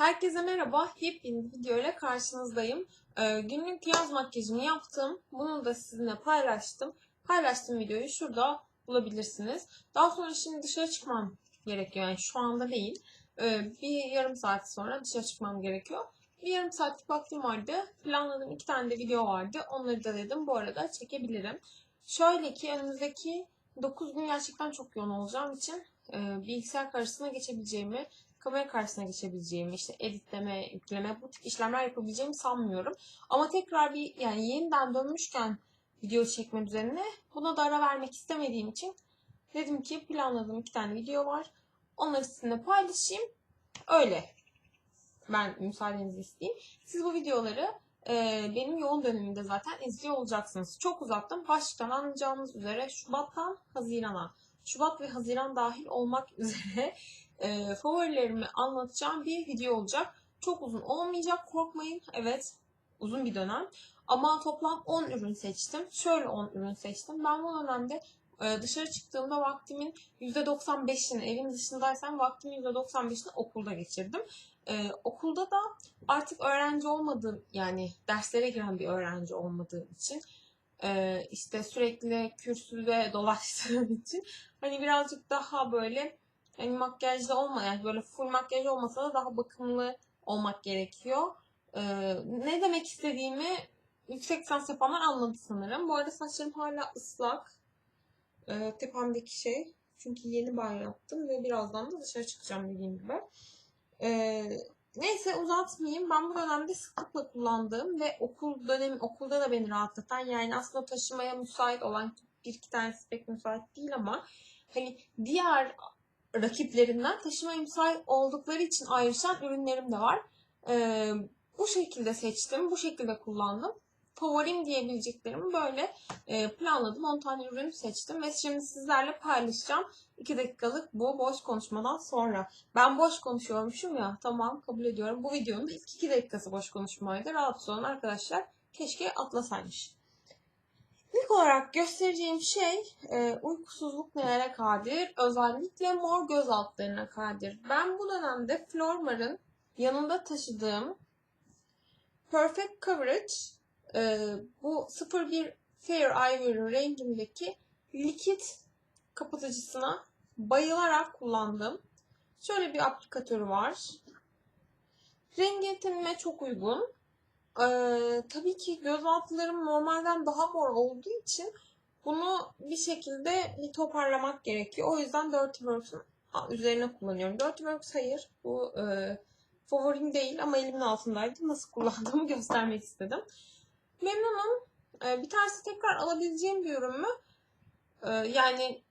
Herkese merhaba. Bir video ile karşınızdayım. Ee, günlük yaz makyajımı yaptım. Bunu da sizinle paylaştım. Paylaştığım videoyu şurada bulabilirsiniz. Daha sonra şimdi dışarı çıkmam gerekiyor. Yani şu anda değil. Ee, bir yarım saat sonra dışarı çıkmam gerekiyor. Bir yarım saatlik vaktim vardı. Planladığım iki tane de video vardı. Onları da dedim bu arada çekebilirim. Şöyle ki önümüzdeki 9 gün gerçekten çok yoğun olacağım için e, bilgisayar karşısına geçebileceğimi kamera karşısına geçebileceğimi, işte editleme, yükleme bu tip işlemler yapabileceğimi sanmıyorum. Ama tekrar bir yani yeniden dönmüşken video çekmem üzerine buna da ara vermek istemediğim için dedim ki planladığım iki tane video var. Onları sizinle paylaşayım. Öyle. Ben müsaadenizi isteyeyim. Siz bu videoları e, benim yoğun dönemimde zaten izliyor olacaksınız. Çok uzattım. Başlıktan anlayacağınız üzere Şubat'tan Haziran'a, Şubat ve Haziran dahil olmak üzere e, favorilerimi anlatacağım bir video olacak. Çok uzun olmayacak korkmayın. Evet uzun bir dönem. Ama toplam 10 ürün seçtim. Şöyle 10 ürün seçtim. Ben bu dönemde e, dışarı çıktığımda vaktimin %95'ini evin dışındaysam vaktimin %95'ini okulda geçirdim. E, okulda da artık öğrenci olmadığım yani derslere giren bir öğrenci olmadığım için e, işte sürekli kürsüde dolaştığım için hani birazcık daha böyle hani makyajda olma yani böyle full makyaj olmasa da daha bakımlı olmak gerekiyor. Ee, ne demek istediğimi yüksek lisans yapanlar anladı sanırım. Bu arada saçlarım hala ıslak. Ee, tepemdeki şey. Çünkü yeni banyo yaptım ve birazdan da dışarı çıkacağım dediğim gibi. Ee, neyse uzatmayayım. Ben bu dönemde sıklıkla kullandığım ve okul dönemi okulda da beni rahatlatan yani aslında taşımaya müsait olan bir iki tanesi pek müsait değil ama hani diğer rakiplerinden taşıma müsait oldukları için ayrışan ürünlerim de var. Ee, bu şekilde seçtim, bu şekilde kullandım. Favorim diyebileceklerimi böyle e, planladım. 10 tane ürün seçtim ve şimdi sizlerle paylaşacağım. 2 dakikalık bu boş konuşmadan sonra. Ben boş konuşuyormuşum ya. Tamam kabul ediyorum. Bu videonun da ilk 2 dakikası boş konuşmaydı. Rahatsız olun arkadaşlar. Keşke atlasaymış. İlk olarak göstereceğim şey e, uykusuzluk nelere kadir? Özellikle mor göz altlarına kadir. Ben bu dönemde Flormar'ın yanında taşıdığım Perfect Coverage e, bu 01 Fair Ivory rengindeki likit kapatıcısına bayılarak kullandım. Şöyle bir aplikatörü var. Rengi tenime çok uygun. Ee, tabii ki göz altlarım normalden daha mor olduğu için bunu bir şekilde bir toparlamak gerekiyor. O yüzden Dirty Works'un üzerine kullanıyorum. Dirty Works hayır. Bu e, favorim değil ama elimin altındaydı. Nasıl kullandığımı göstermek istedim. Memnunum. Ee, bir tanesi tekrar alabileceğim bir ürün mü? Ee, yani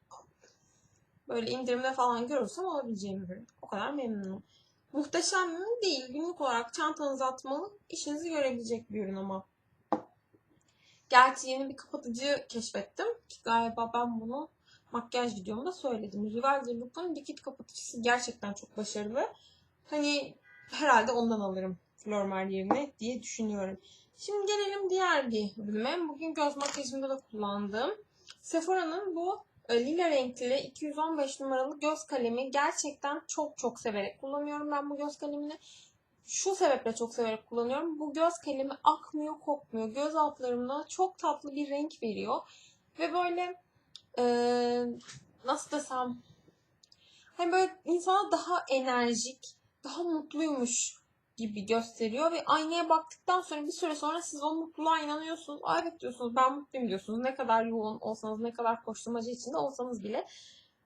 böyle indirimde falan görürsem alabileceğim bir ürün. O kadar memnunum. Muhteşem mi? Değil. Günlük olarak çantanıza atmalı. işinizi görebilecek bir ürün ama. Gerçi yeni bir kapatıcı keşfettim. Ki galiba ben bunu makyaj videomda söyledim. Rivaldi Loop'un dikit kapatıcısı gerçekten çok başarılı. Hani herhalde ondan alırım Flormar yerine diye düşünüyorum. Şimdi gelelim diğer bir ürüme. Bugün göz makyajımda da kullandığım Sephora'nın bu lila renkli 215 numaralı göz kalemi gerçekten çok çok severek kullanıyorum ben bu göz kalemini. Şu sebeple çok severek kullanıyorum. Bu göz kalemi akmıyor, kokmuyor. Göz altlarımda çok tatlı bir renk veriyor. Ve böyle e, nasıl desem hani böyle insana daha enerjik, daha mutluymuş gibi gösteriyor ve aynaya baktıktan sonra bir süre sonra siz o mutluluğa inanıyorsunuz. Aa, evet diyorsunuz ben mutluyum diyorsunuz. Ne kadar yoğun olsanız ne kadar koşturmacı içinde olsanız bile.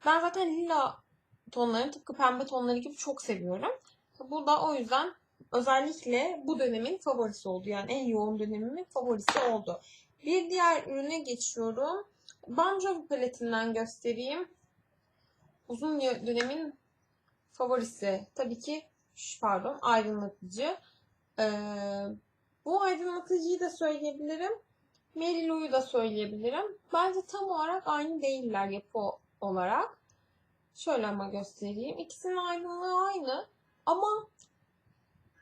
Ben zaten lila tonlarını tıpkı pembe tonları gibi çok seviyorum. Bu da o yüzden özellikle bu dönemin favorisi oldu. Yani en yoğun dönemimin favorisi oldu. Bir diğer ürüne geçiyorum. Bon Jovi paletinden göstereyim. Uzun dönemin favorisi. Tabii ki pardon aydınlatıcı. Ee, bu aydınlatıcıyı da söyleyebilirim. Mary Lou'yu da söyleyebilirim. Bence tam olarak aynı değiller yapı olarak. Şöyle ama göstereyim. İkisinin aydınlığı aynı. Ama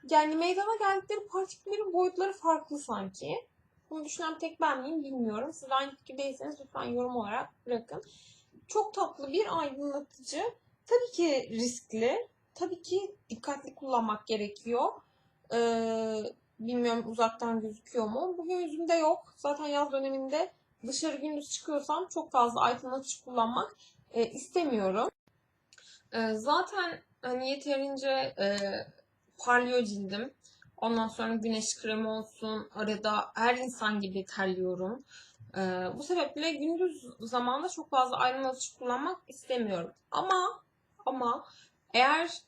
yani meydana geldikleri partiküllerin boyutları farklı sanki. Bunu düşünen tek ben miyim bilmiyorum. Siz aynı fikirdeyseniz lütfen yorum olarak bırakın. Çok tatlı bir aydınlatıcı. Tabii ki riskli. Tabii ki dikkatli kullanmak gerekiyor. Ee, bilmiyorum uzaktan gözüküyor mu? Bugün yüzümde yok. Zaten yaz döneminde dışarı gündüz çıkıyorsam çok fazla aydınlatıcı kullanmak e, istemiyorum. E, zaten hani yeterince e, parlıyor cildim. Ondan sonra güneş kremi olsun. Arada her insan gibi terliyorum. E, bu sebeple gündüz zamanında çok fazla aydınlatıcı kullanmak istemiyorum. Ama ama eğer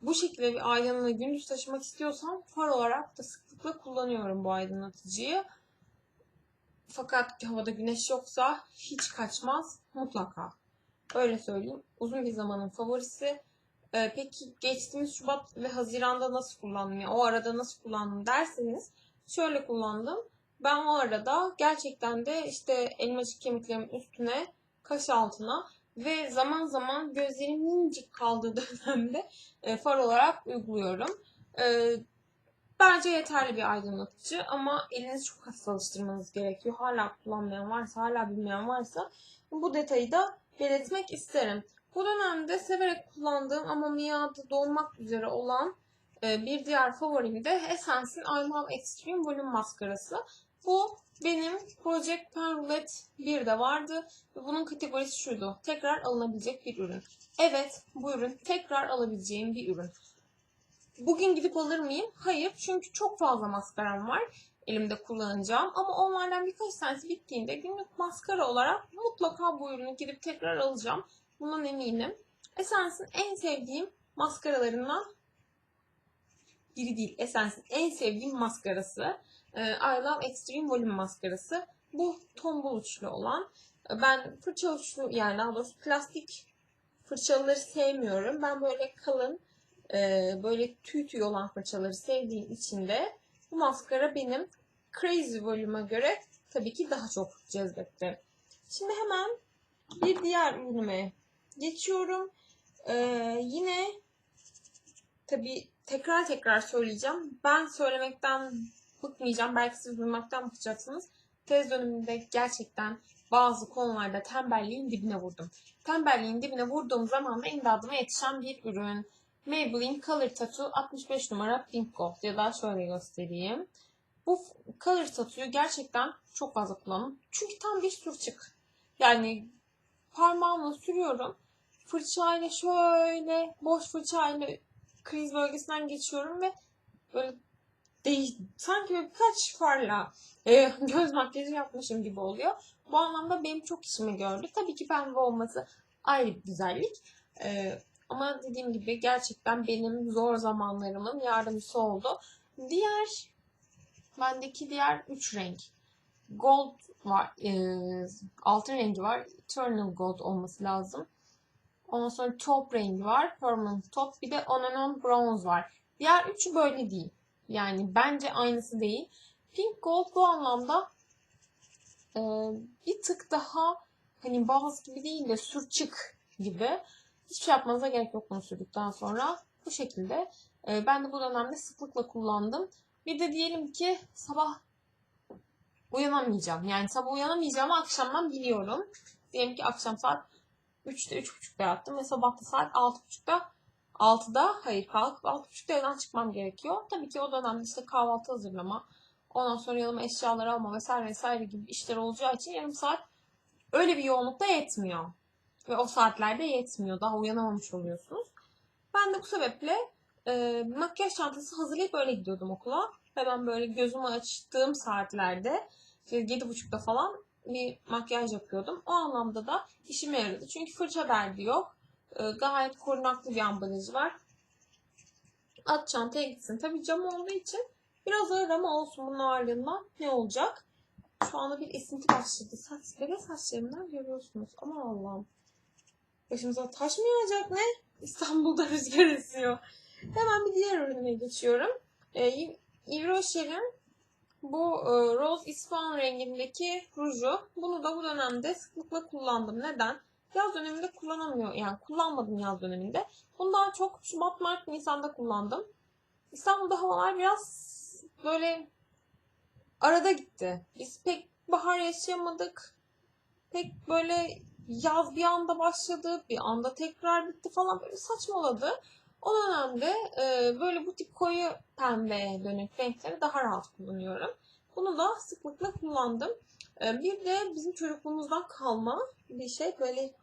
bu şekilde bir aydınlığı gündüz taşımak istiyorsam far olarak da sıklıkla kullanıyorum bu aydınlatıcıyı. Fakat havada güneş yoksa hiç kaçmaz mutlaka. Öyle söyleyeyim. Uzun bir zamanın favorisi. Ee, peki geçtiğimiz Şubat ve Haziran'da nasıl kullandım? Yani o arada nasıl kullandım derseniz şöyle kullandım. Ben o arada gerçekten de işte elmacık kemiklerimin üstüne, kaş altına ve zaman zaman gözlerim minicik kaldığı dönemde e, far olarak uyguluyorum. E, bence yeterli bir aydınlatıcı ama elinizi çok hafif alıştırmanız gerekiyor. Hala kullanmayan varsa, hala bilmeyen varsa bu detayı da belirtmek isterim. Bu dönemde severek kullandığım ama miadı dolmak üzere olan e, bir diğer favorim de Essence'in I Love Extreme Volume maskarası. Bu benim Project Pen Roulette 1'de vardı bunun kategorisi şuydu. Tekrar alınabilecek bir ürün. Evet bu ürün tekrar alabileceğim bir ürün. Bugün gidip alır mıyım? Hayır çünkü çok fazla maskaram var elimde kullanacağım. Ama onlardan birkaç tanesi bittiğinde günlük maskara olarak mutlaka bu ürünü gidip tekrar alacağım. Bundan eminim. Essence'in en sevdiğim maskaralarından biri değil. Essence'in en sevdiğim maskarası. Ee, I Love Extreme Volume maskarası. Bu tombul uçlu olan. Ee, Ben fırça uçlu yani daha doğrusu plastik fırçaları sevmiyorum. Ben böyle kalın, e, böyle tüy tüy olan fırçaları sevdiğim için de bu maskara benim Crazy Volume'a göre tabii ki daha çok cezbetti. Şimdi hemen bir diğer ürünüme geçiyorum. Ee, yine tabii tekrar tekrar söyleyeceğim. Ben söylemekten bıkmayacağım. Belki siz duymaktan bıkacaksınız. Tez döneminde gerçekten bazı konularda tembelliğin dibine vurdum. Tembelliğin dibine vurduğum zaman da imdadıma yetişen bir ürün. Maybelline Color Tattoo 65 numara Pink Gold ya da şöyle göstereyim. Bu Color Tattoo'yu gerçekten çok fazla kullandım. Çünkü tam bir sürçük. Yani parmağımla sürüyorum. Fırçayla şöyle boş fırçayla kriz bölgesinden geçiyorum ve böyle değil, sanki böyle birkaç farla e, göz makyajı yapmışım gibi oluyor. Bu anlamda benim çok işimi gördü. Tabii ki pembe olması ayrı bir güzellik. E, ama dediğim gibi gerçekten benim zor zamanlarımın yardımcısı oldu. Diğer bendeki diğer üç renk. Gold var. E, altın rengi var. Eternal Gold olması lazım. Ondan sonra top rengi var. Permanent top. Bir de on and on bronze var. Diğer üçü böyle değil. Yani bence aynısı değil. Pink Gold bu anlamda e, bir tık daha hani bazı gibi değil de sürçük gibi. Hiçbir şey yapmanıza gerek yok bunu sürdükten sonra. Bu şekilde. E, ben de bu dönemde sıklıkla kullandım. Bir de diyelim ki sabah uyanamayacağım. Yani sabah uyanamayacağımı akşamdan biliyorum. Diyelim ki akşam saat 3'te 3.30'da yattım ve sabah da saat 6.30'da 6'da hayır kalkıp 6.30'da evden çıkmam gerekiyor. Tabii ki o dönemde işte kahvaltı hazırlama, ondan sonra yanıma eşyaları alma vesaire vesaire gibi işler olacağı için yarım saat öyle bir yoğunlukta yetmiyor. Ve o saatlerde yetmiyor. Daha uyanamamış oluyorsunuz. Ben de bu sebeple e, makyaj çantası hazırlayıp öyle gidiyordum okula. Ve ben böyle gözümü açtığım saatlerde işte 7.30'da falan bir makyaj yapıyordum. O anlamda da işime yaradı. Çünkü fırça derdi yok. E, gayet korunaklı bir ambalajı var. At çantaya gitsin. Tabii cam olduğu için biraz ağır ama olsun bunun ağırlığından ne olacak? Şu anda bir esinti başladı. Saç, bebek saçlarımdan görüyorsunuz. Aman Allah'ım. Başımıza taş mı yağacak ne? İstanbul'da rüzgar esiyor. Hemen bir diğer ürünüme geçiyorum. Ee, Yves Rocher'in bu e, Rose İsfahan rengindeki ruju. Bunu da bu dönemde sıklıkla kullandım. Neden? Yaz döneminde kullanamıyor. Yani kullanmadım yaz döneminde. Bunu daha çok Şubat, Mart, Nisan'da kullandım. İstanbul'da havalar biraz böyle arada gitti. Biz pek bahar yaşayamadık. Pek böyle yaz bir anda başladı, bir anda tekrar bitti falan böyle saçmaladı. O dönemde e, böyle bu tip koyu pembeye dönük renkleri daha rahat kullanıyorum. Bunu da sıklıkla kullandım. E, bir de bizim çocukluğumuzdan kalma bir şey böyle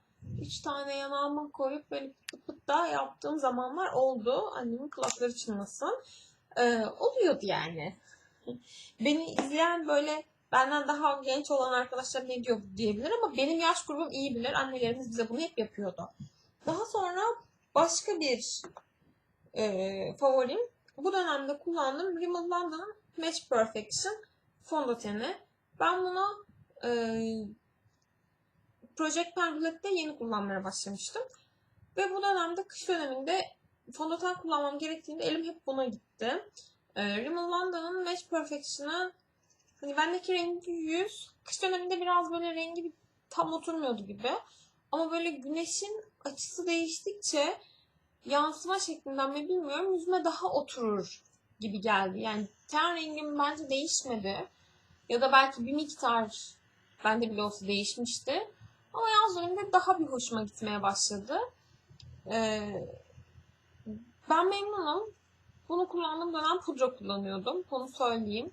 üç tane yanağıma koyup böyle pıt pıt da yaptığım zamanlar oldu. Annemin kulakları çınlasın. E, oluyordu yani. Beni izleyen böyle benden daha genç olan arkadaşlar ne diyor diyebilir ama benim yaş grubum iyi bilir. Annelerimiz bize bunu hep yapıyordu. Daha sonra başka bir e, favorim bu dönemde kullandığım Rimmel London'ın Match Perfection fondöteni. Ben bunu e, Project Pergolet'te yeni kullanmaya başlamıştım. Ve bu dönemde kış döneminde fondöten kullanmam gerektiğinde elim hep buna gitti. E, Rimmel London'ın Match Perfection'ı hani bendeki rengi 100. Kış döneminde biraz böyle rengi tam oturmuyordu gibi. Ama böyle güneşin açısı değiştikçe yansıma şeklinden mi bilmiyorum yüzüme daha oturur gibi geldi. Yani ten rengim bence değişmedi. Ya da belki bir miktar bende bile olsa değişmişti. Ama yaz döneminde daha bir hoşuma gitmeye başladı. Ee, ben memnunum. Bunu kullandığım dönem pudra kullanıyordum. Bunu söyleyeyim.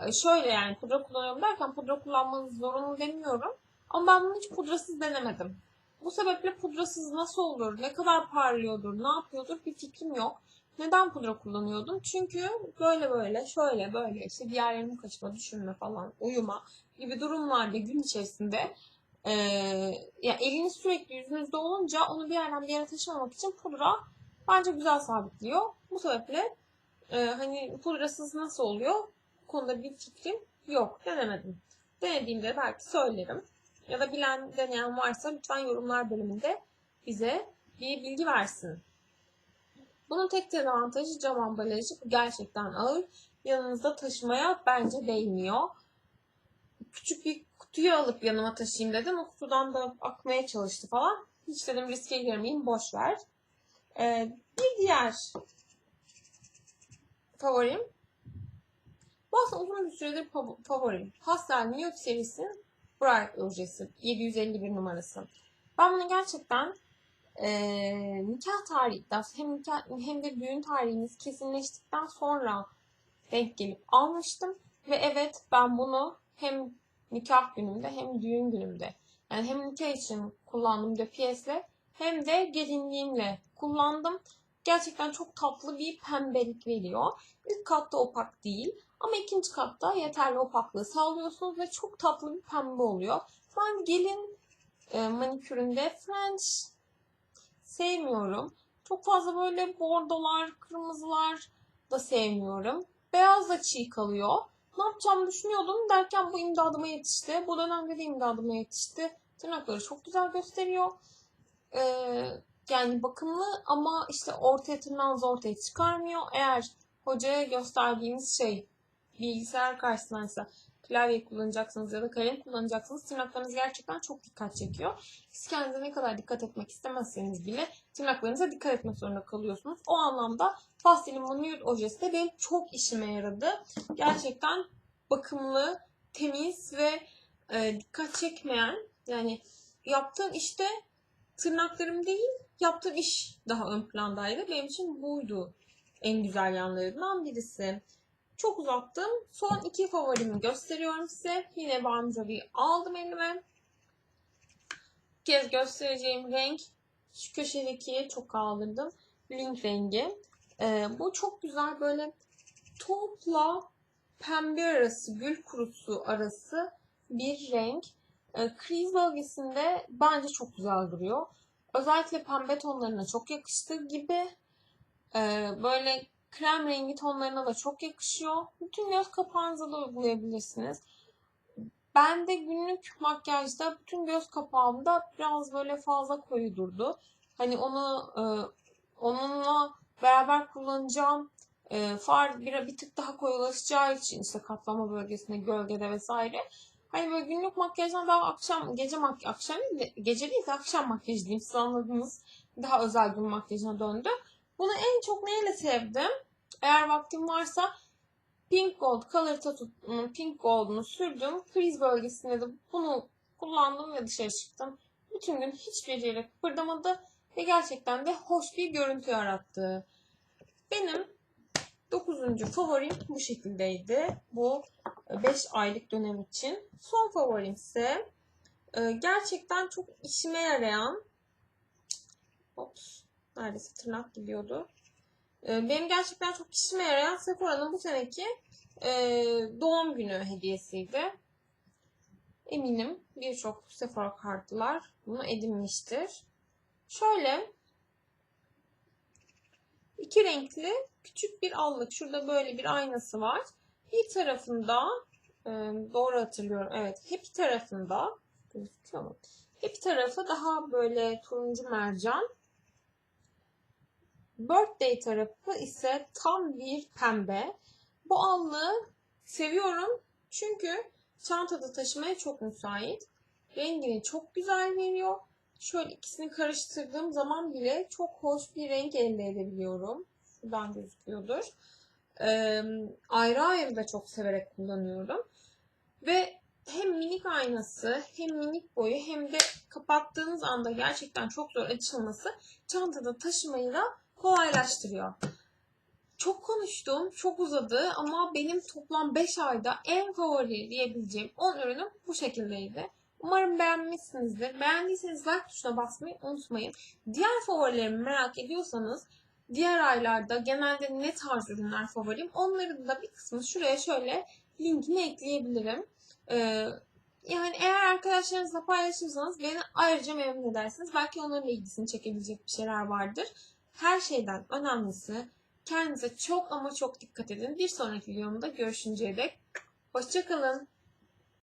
Ee, şöyle yani pudra kullanıyorum derken pudra kullanmanız zorunlu demiyorum. Ama ben bunu hiç pudrasız denemedim. Bu sebeple pudrasız nasıl olur, ne kadar parlıyordur, ne yapıyordur bir fikrim yok. Neden pudra kullanıyordum? Çünkü böyle böyle, şöyle böyle, işte diğerlerimi kaçırma, düşünme falan, uyuma gibi durumlarda gün içerisinde e, ya eliniz sürekli yüzünüzde olunca onu bir yerden bir yere taşımamak için pudra bence güzel sabitliyor. Bu sebeple e, hani pudrasız nasıl oluyor? Konuda bir fikrim yok. Denemedim. Denediğimde belki söylerim. Ya da bilen deneyen varsa lütfen yorumlar bölümünde bize bir bilgi versin. Bunun tek dezavantajı cam ambalajı. Bu gerçekten ağır. Yanınızda taşımaya bence değmiyor. Küçük bir kutuyu alıp yanıma taşıyayım dedim. O kutudan da akmaya çalıştı falan. Hiç dedim riske girmeyeyim, boş ver. Ee, bir diğer favorim. Bu aslında uzun bir süredir favorim. Hastel Nude serisinin Bright ojesi 751 numarası. Ben bunu gerçekten e, nikah tarihi hem nikah hem de düğün tarihimiz kesinleştikten sonra denk gelip almıştım ve evet ben bunu hem nikah günümde hem düğün günümde yani hem nikah için kullandığım döpiyesle hem de gelinliğimle kullandım. Gerçekten çok tatlı bir pembelik veriyor. İlk katta opak değil ama ikinci katta yeterli opaklığı sağlıyorsunuz ve çok tatlı bir pembe oluyor. Ben gelin e, maniküründe French sevmiyorum. Çok fazla böyle bordolar, kırmızılar da sevmiyorum. Beyaz da çiğ kalıyor. Ne yapacağımı düşünüyordum derken bu imdadıma yetişti. Bu dönemde de imdadıma yetişti. Tırnakları çok güzel gösteriyor. Ee, yani bakımlı ama işte ortaya tırnağınızı ortaya çıkarmıyor. Eğer hocaya gösterdiğiniz şey bilgisayar karşısındaysa klavye kullanacaksınız ya da kalem kullanacaksınız. Tırnaklarınız gerçekten çok dikkat çekiyor. Siz kendinize ne kadar dikkat etmek istemezseniz bile tırnaklarınıza dikkat etmek zorunda kalıyorsunuz. O anlamda Pastel'in Nude ojesi de benim çok işime yaradı. Gerçekten bakımlı, temiz ve e, dikkat çekmeyen yani yaptığım işte tırnaklarım değil yaptığım iş daha ön plandaydı. Benim için buydu en güzel yanlarından birisi. Çok uzattım. Son iki favorimi gösteriyorum size. Yine Bon Jovi aldım elime. Bir kez göstereceğim renk şu köşedeki çok kaldırdım. Link rengi. Ee, bu çok güzel böyle topla pembe arası, gül kurusu arası bir renk. Ee, kriz bölgesinde bence çok güzel duruyor. Özellikle pembe tonlarına çok yakıştığı gibi e, böyle krem rengi tonlarına da çok yakışıyor. Bütün göz kapağınıza da uygulayabilirsiniz. Ben de günlük makyajda bütün göz kapağımda biraz böyle fazla koyu durdu. Hani onu e, onunla beraber kullanacağım e, far bir, bir tık daha koyulaşacağı için işte katlama bölgesinde, gölgede vesaire. Hani böyle günlük makyajdan daha akşam, gece makyaj, akşam değil de, gece değil de akşam makyaj diyeyim. Siz anladınız. Daha özel gün makyajına döndü. Bunu en çok neyle sevdim? Eğer vaktim varsa Pink Gold Color Tattoo'nun Pink Gold'unu sürdüm. Kriz bölgesinde de bunu kullandım ve dışarı çıktım. Bütün gün hiçbir yere kıpırdamadı ve gerçekten de hoş bir görüntü yarattı. Benim 9. favorim bu şekildeydi. Bu 5 aylık dönem için. Son favorim ise e, gerçekten çok işime yarayan Ops, neredeyse tırnak gidiyordu. E, Benim gerçekten çok işime yarayan Sephora'nın bu seneki e, doğum günü hediyesiydi. Eminim birçok Sephora kartlılar bunu edinmiştir. Şöyle iki renkli küçük bir allık. Şurada böyle bir aynası var. Bir tarafında e, doğru hatırlıyorum. Evet, hep tarafında gözüküyor tarafı daha böyle turuncu mercan. Birthday tarafı ise tam bir pembe. Bu allığı seviyorum çünkü çantada taşımaya çok müsait. Rengini çok güzel veriyor. Şöyle ikisini karıştırdığım zaman bile çok hoş bir renk elde edebiliyorum. Şuradan gözüküyordur. Ee, ayrı ayrı da çok severek kullanıyorum. Ve hem minik aynası hem minik boyu hem de kapattığınız anda gerçekten çok zor açılması çantada taşımayı da kolaylaştırıyor. Çok konuştum, çok uzadı ama benim toplam 5 ayda en favori diyebileceğim 10 ürünüm bu şekildeydi. Umarım beğenmişsinizdir. Beğendiyseniz like tuşuna basmayı unutmayın. Diğer favorilerimi merak ediyorsanız diğer aylarda genelde ne tarz ürünler favorim onların da bir kısmını şuraya şöyle linkini ekleyebilirim. Ee, yani eğer arkadaşlarınızla paylaşırsanız beni ayrıca memnun edersiniz. Belki onların ilgisini çekebilecek bir şeyler vardır. Her şeyden önemlisi kendinize çok ama çok dikkat edin. Bir sonraki videomda görüşünceye dek hoşçakalın.